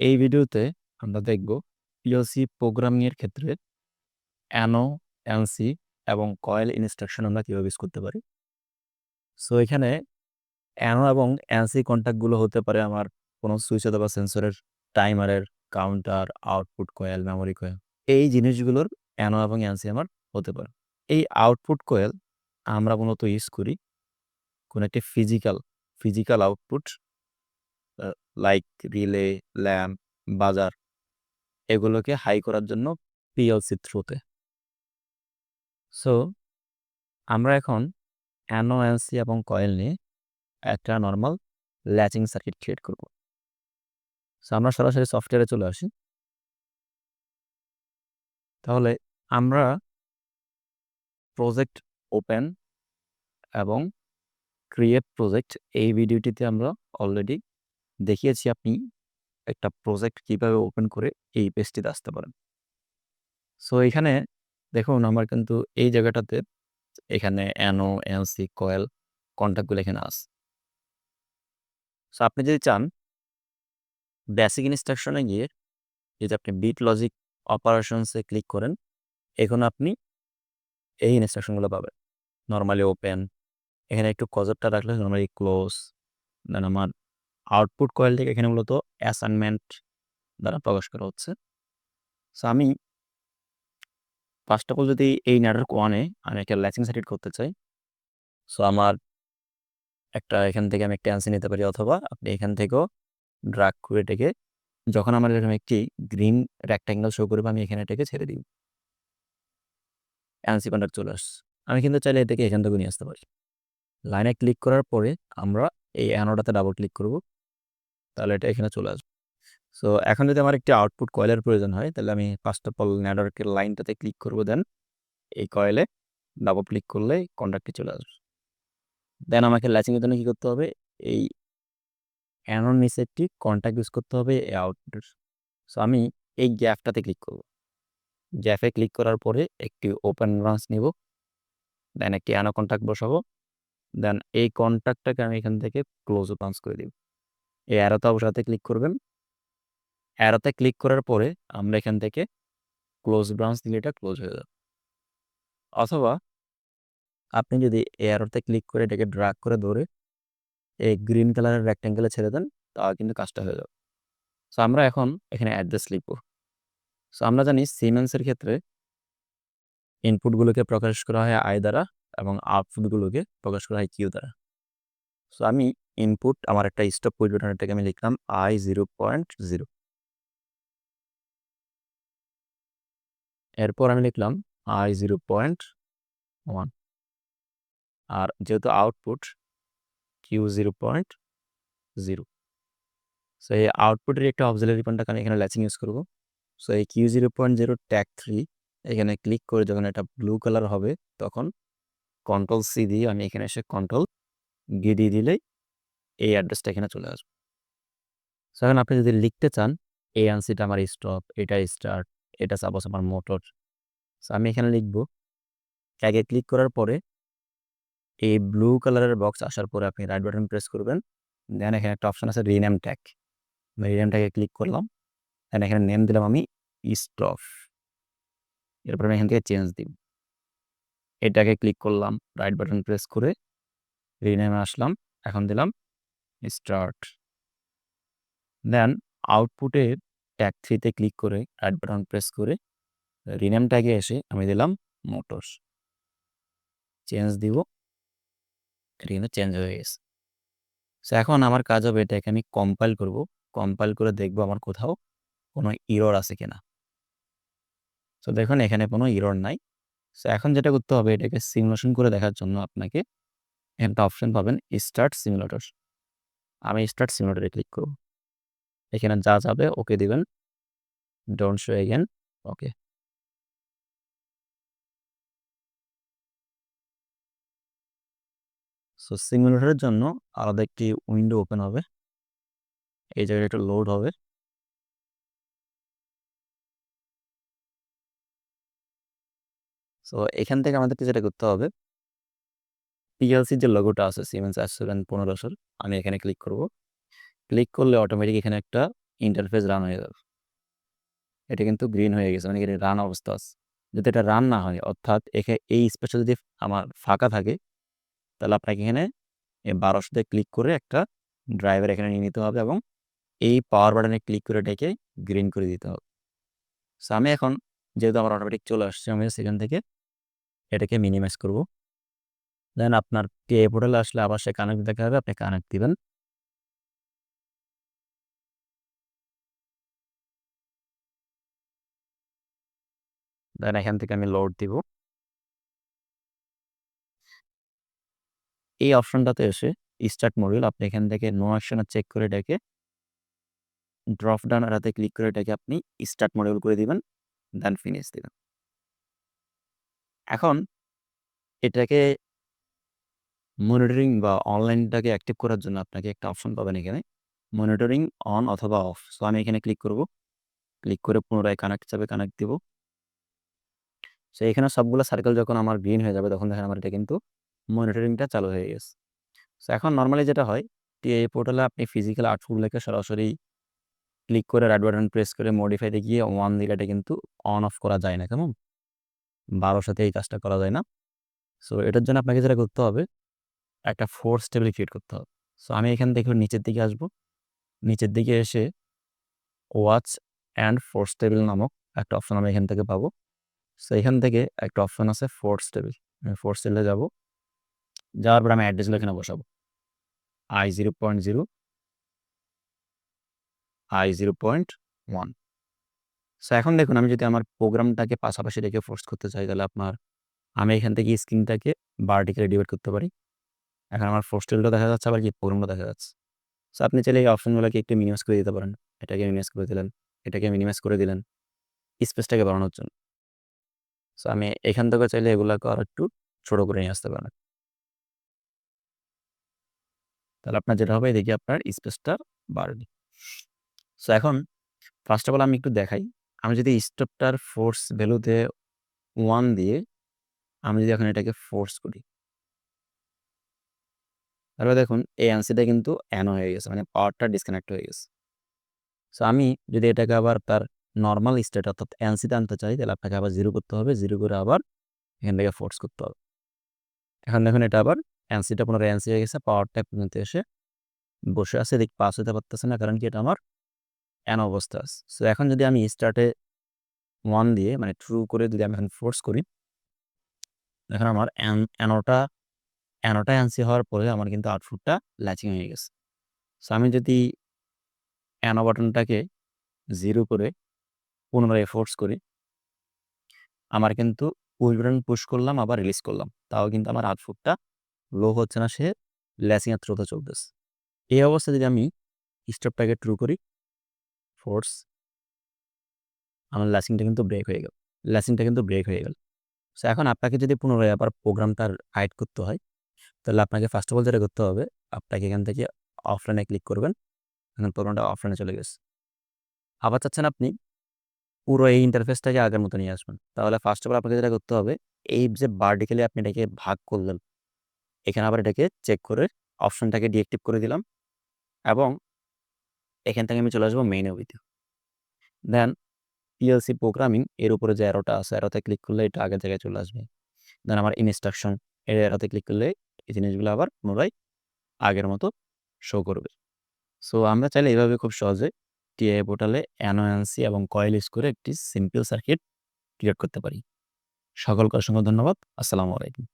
এই ভিডিওতে আমরা দেখব পিএলসি প্রোগ্রামিং এর ক্ষেত্রে অ্যানো, অ্যানসি এবং কয়েল ইনস্ট্রাকশন আমরা কীভাবে ইউজ করতে পারি। সো এখানে অ্যানো এবং অ্যানসি কন্ট্যাক্টগুলো হতে পারে আমার কোনো সুইচ অথবা সেন্সরের টাইমারের, counter, output coil, memory coil. এই জিনিসগুলোর অ্যানো এবং অ্যানসি আমার হতে পারে। এই আউটপুট কয়েল আমরা মূলত ইউজ করি কোনো একটি physical, physical output like relay, lamp, buzzer এগুলোকে হাই করার জন্য পিএলসির থ্রুতে। সো আমরা এখন অ্যানো, অ্যানসি এবং কয়েল নিয়ে একটা নর্মাল ল্যাচিং সার্কিট ক্রিয়েট করব। সো আমরা সরাসরি সফটওয়্যারে চলে আসি। তাহলে আমরা প্রজেক্ট ওপেন এবং ক্রিয়েট প্রজেক্ট এই ভিডিওটিতে আমরা অলরেডি দেখিয়েছি আপনি একটা প্রজেক্ট কীভাবে ওপেন করে এই পেজটিতে আসতে পারেন। সো এখানে দেখুন আমার কিন্তু এই জায়গাটাতে এখানে অ্যানো, অ্যানসি, কয়েল কন্ট্যাক্টগুলো এখানে আছে। সো আপনি যদি চান বেসিক ইনস্ট্রাকশনে গিয়ে যদি আপনি বিট লজিক অপারেশনসে ক্লিক করেন, এখন আপনি এই ইনস্ট্রাকশনগুলো পাবেন। নর্মালি ওপেন, এখানে একটু কজরটা রাখলে নর্মালি ক্লোজ, দেন আমার আউটপুট কয়েল থেকে এখানে মূলত অ্যাসাইনমেন্ট দ্বারা প্রকাশ করা হচ্ছে। সো আমি ফার্স্ট অফ অল যদি এই নেটওয়ার্ক 1 এ আমি একটা ল্যাচিং সার্কিট করতে চাই। সো আমার একটা এখান থেকে আমি একটা অ্যানসি নিতে পারি, অথবা আপনি এখান থেকেও ড্রাগ করে এটাকে, যখন আমার এরকম একটি গ্রিন রেক্ট্যাঙ্গেল শো করবে, আমি এখানে এটাকে ছেড়ে দিব। অ্যানসি কন্ট্যাক্ট চলে আসছে। আমি কিন্তু চাইলে এটাকে এখান থেকে নিয়ে আসতে পারি। লাইনে ক্লিক করার পরে আমরা এই অ্যানোডাতে ডাবল ক্লিক করব। তাহলে এটা এখানে চলে আসবে। সো এখন যদি আমার একটি আউটপুট কয়েলের প্রয়োজন হয়, তাহলে আমি ফার্স্ট অফ অল নেটওয়ার্কের লাইনটাতে ক্লিক করব দেন এই কয়েলে ডাবল ক্লিক করলে কন্ট্যাক্টটি চলে আসবে। দেন আমাকে ল্যাচিং এর জন্য কী করতে হবে? এই অ্যানোর নিচে কন্ট্যাক্ট ইউজ করতে হবে এই আউটপুটের। সো আমি এই গ্যাপটাতে ক্লিক করব। গ্যাপে ক্লিক করার পরে একটি ওপেন ব্রাঞ্চ নিব। দেন একটি অ্যানো কন্ট্যাক্ট বসাবো। দেন এই কন্ট্যাক্টটাকে আমি এখান থেকে ক্লোজ ব্রাঞ্চ করে দিব। এই অ্যারোতে বসাতে ক্লিক করবেন। অ্যারোতে ক্লিক করার পরে আমরা এখান থেকে ক্লোজ ব্রাঞ্চ দিলে এটা ক্লোজ হয়ে যাবে। অথবা আপনি যদি এই অ্যারোতে ক্লিক করে এটাকে ড্রাগ করে ধরে এই গ্রিন কালারের রেক্ট্যাঙ্গেলে ছেড়ে দেন, তাহলে কিন্তু কাজটা হয়ে যাবে। সো আমরা এখন এখানে অ্যাড্রেস লিখব। সো আমরা জানি সিমেন্সের ক্ষেত্রে ইনপুটগুলোকে প্রকাশ করা হয় আই দ্বারা এবং আউটপুটগুলোকে প্রকাশ করা হয় কিউ দ্বারা। সো আমি ইনপুট আমার একটা স্টপ পরিবর্তনটাকে আমি লিখলাম আই 0.0 এরপর আমি লিখলাম আই 0.1 আর যেহেতু আউটপুট কিউ 0.0 সো এই আউটপুটের একটা অক্সিলারি পয়েন্টটাকে আমি এখানে ল্যাচিং ইউজ করব। সো এই কিউ 0.0 ট্যাগ থ্রি এখানে ক্লিক করে যখন এটা ব্লু কালার হবে, তখন কন্ট্রোল সি দিয়ে আমি এখানে এসে কন্ট্রোল দিয়ে দিলেই এই অ্যাড্রেসটা এখানে চলে আসবে। সো এখন আপনি যদি লিখতে চান এই অ্যানসিটা আমার স্টপ, এটা স্টার্ট, এটা সাপোজ আমার মোটর। সো আমি এখানে লিখব ট্যাগে ক্লিক করার পরে এই ব্লু কালারের বক্স আসার পরে আপনি রাইট বাটন প্রেস করবেন। দেন এখানে একটা অপশন আছে রিনেম ট্যাগ। রিনেম ট্যাগে ক্লিক করলাম। দেন এখানে নেম দিলাম আমি স্টপ। এরপর আমি এখান থেকে চেঞ্জ দিব। এটাকে ক্লিক করলাম, রাইট বাটন প্রেস করে রিনেমে আসলাম। এখন দিলাম স্টার্ট। দেন আউটপুটে ট্যাগ 3 তে ক্লিক করে রাইট বাটন প্রেস করে রিনেম ট্যাগে এসে আমি দিলাম মোটরস। চেঞ্জ দিব। কিন্তু চেঞ্জ হয়ে গেছে। সো এখন আমার কাজ হবে এটাকে আমি কম্পাইল করব। কম্পাইল করে দেখব আমার কোথাও কোনো এরর আছে কিনা। সো দেখুন এখানে কোনো এরর নাই। সো এখন যেটা করতে হবে এটাকে সিমুলেশন করে দেখার জন্য আপনাকে একটা অপশন পাবেন স্টার্ট সিমুলেটর। আমি স্টার্ট সিমুলেটরে ক্লিক করব। এখানে যা যাবে ওকে দিবেন। Don't show again okay. So সিমুলেটরের জন্য আলাদা একটি উইন্ডো ওপেন হবে। এই জায়গায় একটু লোড হবে। সো এখান থেকে আমাদেরকে যেটা করতে হবে পিএলসির যে লোগোটা আছে সিমেন্স অ্যাসুরেন্স 1500 আমি এখানে ক্লিক করব। ক্লিক করলে অটোমেটিক এখানে একটা ইন্টারফেস রান হয়ে যাবে। এটা কিন্তু গ্রিন হয়ে গেছে মানে এটা রান অবস্থা আছে। যদি এটা রান না হয়, অর্থাৎ এখানে এই স্পেসটা যদি আমার ফাঁকা থাকে, তাহলে আপনাকে এখানে এই বারোশোতে ক্লিক করে একটা ড্রাইভার এখানে নিয়ে নিতে হবে এবং এই পাওয়ার বাটনে ক্লিক করে এটাকে গ্রিন করে দিতে হবে। সো আমি এখন যেহেতু আমার অটোমেটিক চলে আসছে, আমি সেখান থেকে এটাকে মিনিমাইজ করব। দেন আপনার পে পোর্টালে আসলে আবার সে কানেক্ট দেখা হবে, আপনি কানেক্ট দিবেন। দেন এখান থেকে আমি লোড দিব। এই অপশনটাতে এসে স্টার্ট মডিউল আপনি এখান থেকে নো অপশনে চেক করে ডেকে ড্রপ ডাউন এটাতে ক্লিক করে এটাকে আপনি স্টার্ট মডিউল করে দিবেন দেন ফিনিশ দিবেন। এখন এটাকে মনিটরিং বা অনলাইনটাকে অ্যাক্টিভ করার জন্য আপনাকে একটা অপশন পাবেন এখানে। মনিটরিং অন অথবা অফ সো আমি এখানে ক্লিক করব। ক্লিক করে পুনরায় কানেক্ট যাবে কানেক্ট দিব। সো এখানে সবগুলো সার্কেল যখন আমার গ্রিন হয়ে যাবে, তখন দেখেন আমার এটা কিন্তু মনিটরিংটা চালু হয়ে গেছে। সো এখন নর্মালি যেটা হয় এই পোর্টালে আপনি ফিজিক্যাল আর্টফুলগুলোকে সরাসরি ক্লিক করে রাইট বাটন প্রেস করে মডিফাইতে গিয়ে ওয়ান দিলে এটা কিন্তু অন অফ করা যায় না, কেমন? বারোর সাথে এই কাজটা করা যায় না। সো এটার জন্য আপনাকে যেটা করতে হবে একটা ফোর্স টেবিল ক্রিয়েট করতে হবে। সো আমি এখান থেকে নিচের দিকে আসব। নিচের দিকে এসে ওয়াচ অ্যান্ড ফোর্স টেবিল নামক একটা অপশন আমি এখান থেকে পাবো। সো এখান থেকে একটা অপশন আছে ফোর্স টেবিল আমি ফোর্স টেবিলে যাব। যাওয়ার পর আমি অ্যাড্রেসগুলো এখানে বসাবো। I zero point zero I zero point one so এখন দেখুন, আমি যদি আমার প্রোগ্রামটাকে পাশাপাশি রেখে ফোর্স করতে চাই, তাহলে আপনার আমি এখান থেকে স্ক্রিনটাকে ভার্টিক্যালি ডিভাইড করতে পারি। এখন আমার ফোর্স টেবিলটা দেখা যাচ্ছে, আবার কি প্রোগ্রামটা দেখা যাচ্ছে। সো আপনি চাইলে এই অপশনগুলোকে একটু মিনিমাইজ করে দিতে পারেন। এটাকে মিনিমাইজ করে দিলেন, এটাকে মিনিমাইজ করে দিলেন স্পেসটাকে বাড়ানোর জন্য। সো আমি এখান থেকে চাইলে এগুলোকে আর একটু ছোট করে নিয়ে আসতে পারেন। তাহলে আপনার যেটা হবে দেখি আপনার স্পেসটা বাড়বে। সো এখন ফার্স্ট অফ অল আমি একটু দেখাই। আমি যদি স্টপটার ফোর্স ভ্যালুতে ওয়ান দিয়ে আমি যদি এখন এটাকে ফোর্স করি তারপরে দেখুন, এই অ্যান্সিটা কিন্তু অ্যানো হয়ে গেছে মানে পাওয়ারটা ডিসকানেক্ট হয়ে গেছে। সো আমি যদি এটাকে আবার তার নর্মাল স্টেট অর্থাৎ অ্যান্সিতে আনতে চাই, তাহলে আপনাকে আবার জিরো করতে হবে জিরো করে আবার এখান থেকে ফোর্স করতে হবে। এখন দেখুন, এটা আবার অ্যান্সিটা পুনরায় অ্যান্সি হয়ে গেছে, পাওয়ারটা পর্যন্ত এসে বসে আছে, এদিক পাস হতে পারতেছে না, কারণ কি এটা আমার অ্যান অবস্থা আছে। সো এখন যদি আমি স্টার্টে ওয়ান দিয়ে মানে ট্রু করে যদি আমি এখন ফোর্স করি এখন আমার অ্যান, অ্যানোটা অ্যানোটা অ্যান্সি হওয়ার পরে আমার কিন্তু আউটপুটটা ল্যাচিং হয়ে গেছে। সো আমি যদি অ্যানো বাটনটাকে জিরো করে পুনরায় ফোর্স করি, আমার কিন্তু পুশ বাটন পুশ করলাম, আবার রিলিজ করলাম। তাও কিন্তু আমার আউটপুটটা লো হচ্ছে না, সে ল্যাচিংয়ের থ্রোতে চলতেছে। এই অবস্থায় যদি আমি স্টপটাকে ট্রু করি ফোর্স আমার ল্যাসিংটা কিন্তু ব্রেক হয়ে গেল। ল্যাসিংটা কিন্তু ব্রেক হয়ে গেল। সো এখন আপনাকে যদি পুনরায় আবার প্রোগ্রামটার হাইড করতে হয় তাহলে আপনাকে ফার্স্ট অফ অল যেটা করতে হবে, আপনাকে এখান থেকে অফলাইনে ক্লিক করবেন, এখন প্রোগ্রামটা অফলাইনে চলে গেছে। আবার চাচ্ছেন আপনি পুরো এই ইন্টারফেসটাকে আগের মতো নিয়ে আসবেন। তাহলে ফার্স্ট অফ অল আপনাকে যেটা করতে হবে, এই যে বার্টিক্যালি আপনি এটাকে ভাগ করলেন, এখানে আবার এটাকে চেক করে অপশনটাকে ডিএক্টিভ করে দিলাম এবং এখান থেকে আমি চলে আসব মেইন ওবিতে দেন পিএলসি প্রোগ্রামিং এর উপরে যে অ্যারোটা আছে অ্যারোতে ক্লিক করলে এটা আগের জায়গায় চলে আসবে। দেন আমার ইনস্ট্রাকশন এর অ্যারোতে ক্লিক করলে এই জিনিসগুলো আবার পুনরায় আগের মতো শো করবে। সো আমরা চাইলে এইভাবে খুব সহজে টিআই পোর্টালে অ্যানোয়ান্সি এবং কয়েল ইউজ করে একটি সিম্পল সার্কিট ক্রিয়েট করতে পারি। সকলকে অসংখ্য ধন্যবাদ। আসসালামু আলাইকুম।